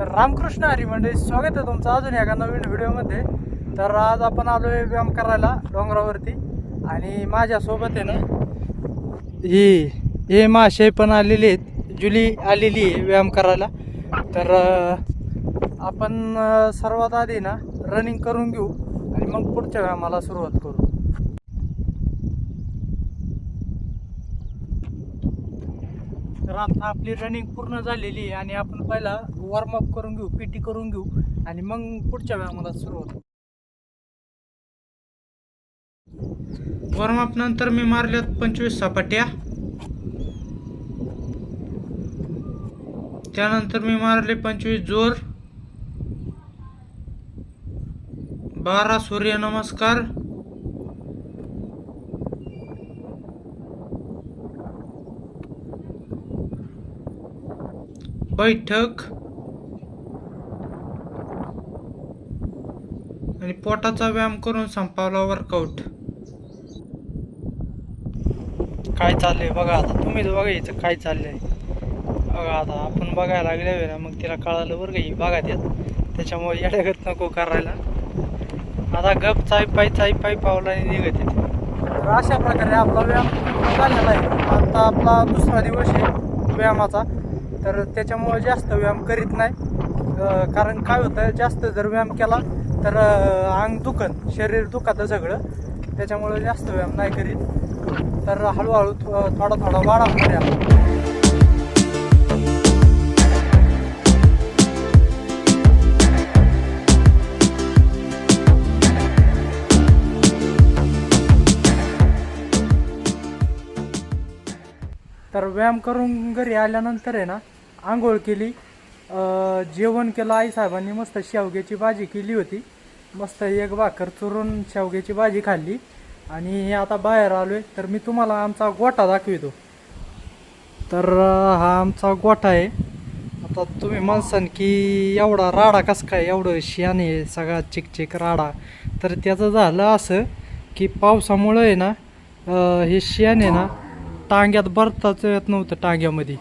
तर रामकृष्ण हरी म्हणजे स्वागत आहे तुमचं अजून एका नवीन व्हिडिओमध्ये. तर आज आपण आलोय व्यायाम करायला डोंगरावरती. आणि माझ्यासोबत आहे ना ही हे मासे पण आलेले आहेत. जुली आलेली आहे व्यायाम करायला. तर आपण सर्वात आधी ना रनिंग करून घेऊ आणि मग पुढच्या व्यायामाला सुरुवात करू. तर आता आपली रनिंग पूर्ण झालेली आहे आणि आपण पहिला वॉर्मअप करून घेऊ पी टी करून घेऊ आणि मग पुढच्या व्यायामाला सुरुवात वॉर्मअप नंतर मी मारल्यात पंचवीस सपाट्या. त्यानंतर मी मारले पंचवीस जोर. बारा सूर्यनमस्कार बैठक. आणि पोटाचा व्यायाम करून संपवला वर्कआउट काय चाललंय बघा आता. तुम्हीच बघायचं काय चाललंय. बघा आता आपण बघायला लागल्या वेळेला मग तिला कळालं बरं का ही बघा त्यात. त्याच्यामुळे येड्यागत नको करायला. आता गप चाय पाय चाय पाय पावला निघत येते तर अशा प्रकारे आपला व्यायाम झालेला आहे. आता आपला दुसरा दिवस आहे व्यायामाचा. तर त्याच्यामुळे जास्त व्यायाम करीत नाही. कारण काय होतं जास्त जर व्यायाम केला तर अंग दुखन शरीर दुखातं सगळं. त्याच्यामुळे जास्त व्यायाम नाही करीत. तर हळूहळू थो- थोडा थोडा वाढा व्यायाम तर व्यायाम करून घरी आल्यानंतर आहे ना आंघोळ केली. जेवण केलं आई साहेबांनी मस्त शेवग्याची भाजी केली होती. मस्त एक भाकर चुरून शेवग्याची भाजी खाल्ली. आणि हे आता बाहेर आलो आहे तर मी तुम्हाला आमचा गोठा दाखवितो. तर हा आमचा गोठा आहे. आता तुम्ही म्हणसान की एवढा राडा कसं काय एवढं शियाने आहे सगळा चिकचिक राडा. तर त्याचं झालं असं की पावसामुळं आहे ना हे शियाने आहे ना टांग्यात बरताच येत नव्हतं टांग्यामध्ये.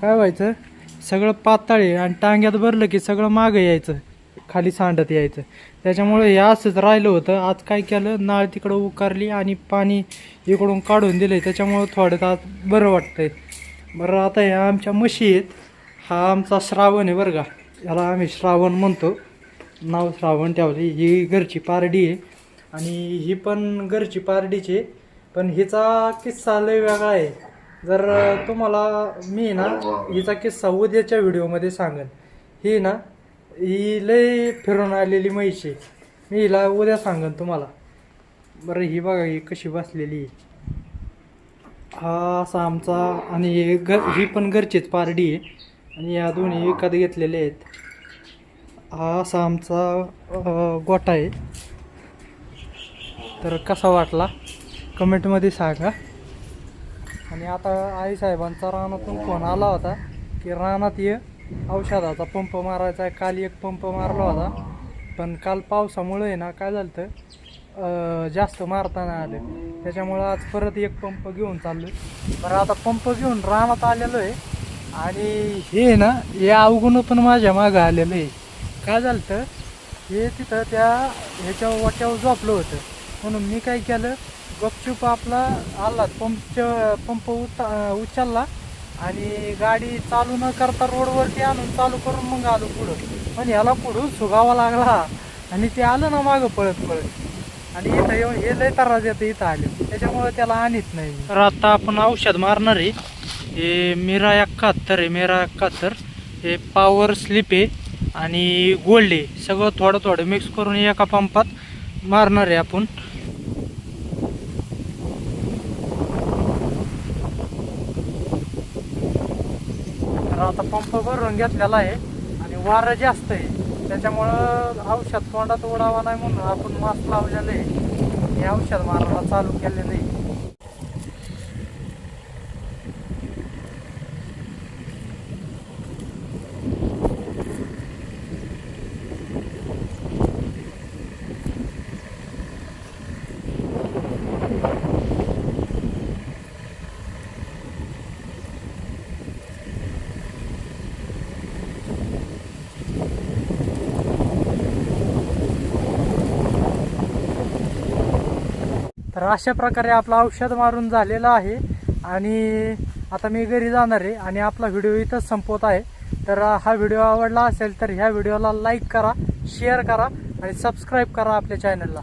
काय व्हायचं? सगळं पातळ आहे आणि टांग्यात भरलं की सगळं मागं यायचं खाली सांडत यायचं. त्याच्यामुळे हे असंच राहिलं होतं. आज काय केलं? नाळ तिकडं उकारली आणि पाणी इकडून काढून दिलं त्याच्यामुळं थोडं आज बरं वाटतंय. बरं आता ह्या आमच्या म्हशी आहेत. हा आमचा श्रावण आहे बरं का. याला आम्ही श्रावण म्हणतो. नाव श्रावण ठेवली. ही घरची पारडी आहे. आणि ही पण घरची पारडीची आहे. पण हिचा किस्सा लय वेगळा आहे. जर तुम्हाला मी ना हिचा किस्सा उद्याच्या व्हिडिओमध्ये सांगेन. ही ना ही लय फिरून आलेली आहे मी हिला उद्या सांगेन तुम्हाला. बरं ही बघा ही कशी बसलेली. हा असा आमचा आणि हे घर ही पण घरचीच पारडी आहे. आणि या दोन्ही विकत घेतलेले आहेत. हा असा आमचा गोठा आहे. तर कसा वाटला? कमेंटमध्ये सांगा. आणि आता आई साहेबांचा रानातून फोन आला होता की रानात ये. औषधाचा पंप मारायचा आहे. काल एक पंप मारला होता. पण काल पावसामुळे आहे ना काय झालं तर जास्त मारता नाही आलं. त्याच्यामुळं आज परत एक पंप घेऊन चाललो बरं आता पंप घेऊन रानात आलेलो आहे. आणि हे ना हे अवगुण पण माझ्या मागं आलेलं आहे. काय झालं तर हे तिथं त्या ह्याच्या वाट्यावर झोपलं होतं. म्हणून मी काय केलं? गपचूप आपला आला पंप पंप उता उचलला आणि गाडी चालू न करता रोडवरती आणून चालू करून मग आलो पुढं. पण ह्याला पुढून सुगावा लागला. आणि ते आलं ना मागं पळत पळत. आणि इथं येऊन हे लय त्रास येतं इथं आले. त्याच्यामुळे त्याला आणत नाही. तर आता आपण औषध मारणार आहे. हे मेरा एकाहत्तर आहे मेरा एकाहत्तर. हे पॉवर स्लिप आहे आणि गोल्ड आहे. सगळं थोडं थोडं मिक्स करून एका पंपात मारणार आहे आपण. तर आता पंप भरून घेतलेला आहे आणि वारं जास्त आहे. त्याच्यामुळं औषध तोंडात उडावा नाही म्हणून आपण मास्क लावलेलं आहे. हे औषध मारायला चालू केलेलं आहे. तर अशा प्रकारे आपलं औषध मारून झालेलं आहे. आणि आता मी घरी जाणार आहे आणि आपला व्हिडिओ इथंच संपवत आहे. तर हा व्हिडिओ आवडला असेल तर ह्या व्हिडिओला लाईक करा शेअर करा आणि सबस्क्राईब करा आपल्या चॅनलला.